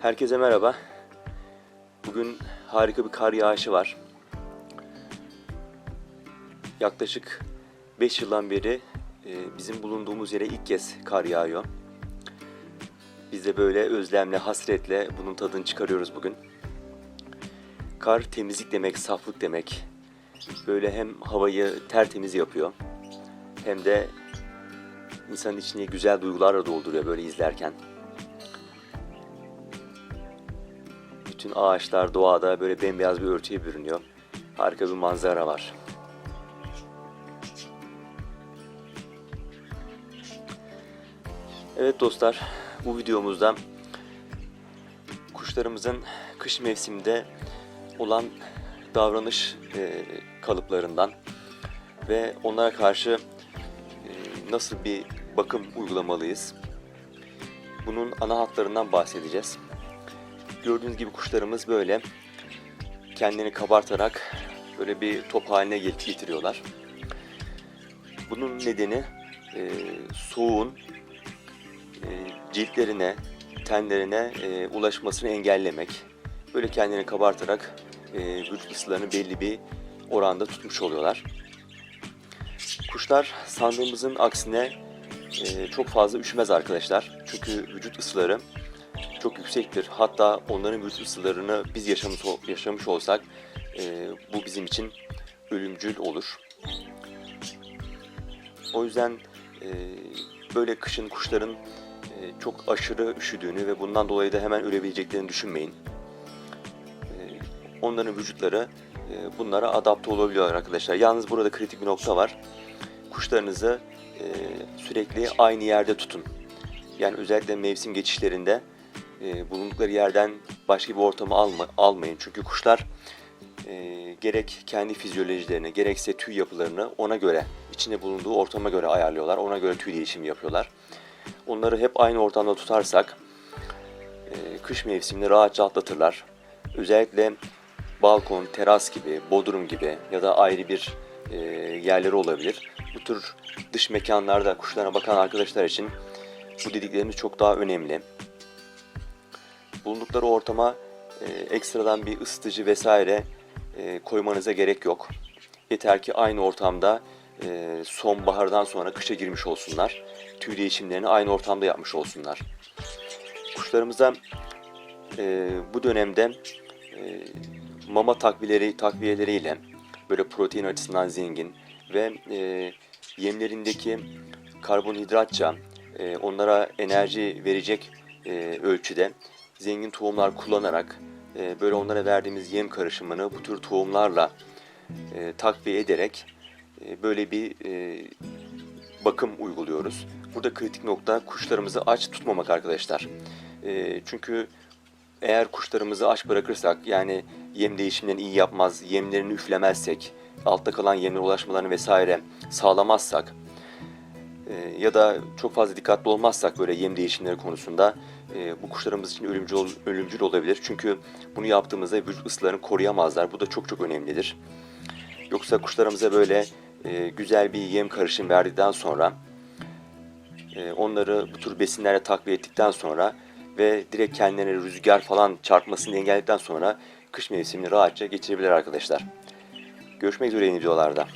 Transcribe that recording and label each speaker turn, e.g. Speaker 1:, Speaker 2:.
Speaker 1: Herkese merhaba. Bugün harika bir kar yağışı var. Yaklaşık 5 yıldan beri e, bizim bulunduğumuz yere ilk kez kar yağıyor. Biz de böyle özlemle, hasretle bunun tadını çıkarıyoruz bugün. Kar temizlik demek, saflık demek. Böyle hem havayı tertemiz yapıyor hem de insanın içini güzel duygularla dolduruyor böyle izlerken. Bütün ağaçlar doğada böyle bembeyaz bir örtüye bürünüyor. Harika bir manzara var. Evet dostlar, bu videomuzda kuşlarımızın kış mevsiminde olan davranış e, kalıplarından ve onlara karşı e, nasıl bir bakım uygulamalıyız? Bunun ana hatlarından bahsedeceğiz. Gördüğünüz gibi kuşlarımız böyle kendini kabartarak böyle bir top haline get- getiriyorlar. Bunun nedeni e, soğuğun e, ciltlerine, tenlerine e, ulaşmasını engellemek. Böyle kendini kabartarak e, vücut ısılarını belli bir oranda tutmuş oluyorlar. Kuşlar sandığımızın aksine e, çok fazla üşümez arkadaşlar. Çünkü vücut ısıları çok yüksektir. Hatta onların vücut ısılarını biz yaşamış, yaşamış olsak e, bu bizim için ölümcül olur. O yüzden e, böyle kışın kuşların e, çok aşırı üşüdüğünü ve bundan dolayı da hemen ölebileceklerini düşünmeyin. E, onların vücutları e, bunlara adapte olabiliyor arkadaşlar. Yalnız burada kritik bir nokta var. Kuşlarınızı e, sürekli aynı yerde tutun. Yani özellikle mevsim geçişlerinde e, bulundukları yerden başka bir ortama alma, almayın. Çünkü kuşlar e, gerek kendi fizyolojilerini gerekse tüy yapılarını ona göre, içinde bulunduğu ortama göre ayarlıyorlar. Ona göre tüy değişimi yapıyorlar. Onları hep aynı ortamda tutarsak e, kış mevsimini rahatça atlatırlar. Özellikle balkon, teras gibi, bodrum gibi ya da ayrı bir e, yerleri olabilir. Bu tür dış mekanlarda kuşlarına bakan arkadaşlar için bu dediklerimiz çok daha önemli. Bulundukları ortama e, ekstradan bir ısıtıcı vesaire e, koymanıza gerek yok. Yeter ki aynı ortamda e, sonbahardan sonra kışa girmiş olsunlar. Tüy değişimlerini aynı ortamda yapmış olsunlar. Kuşlarımıza e, bu dönemde e, mama takviyeleri takviyeleriyle böyle protein açısından zengin ve e, yemlerindeki karbonhidratça e, onlara enerji verecek e, ölçüde zengin tohumlar kullanarak e, böyle onlara verdiğimiz yem karışımını bu tür tohumlarla e, takviye ederek e, böyle bir e, bakım uyguluyoruz. Burada kritik nokta kuşlarımızı aç tutmamak arkadaşlar. E, çünkü eğer kuşlarımızı aç bırakırsak yani yem değişimlerini iyi yapmaz, yemlerini üflemezsek, altta kalan yemlere ulaşmalarını vesaire sağlamazsak e, ya da çok fazla dikkatli olmazsak böyle yem değişimleri konusunda e, bu kuşlarımız için ölümcül, ölümcül olabilir. Çünkü bunu yaptığımızda vücut ısılarını koruyamazlar. Bu da çok çok önemlidir. Yoksa kuşlarımıza böyle e, güzel bir yem karışım verdikten sonra e, onları bu tür besinlerle takviye ettikten sonra ve direkt kendilerine rüzgar falan çarpmasını engelledikten sonra kış mevsimini rahatça geçirebilir arkadaşlar. Görüşmek üzere yeni videolarda.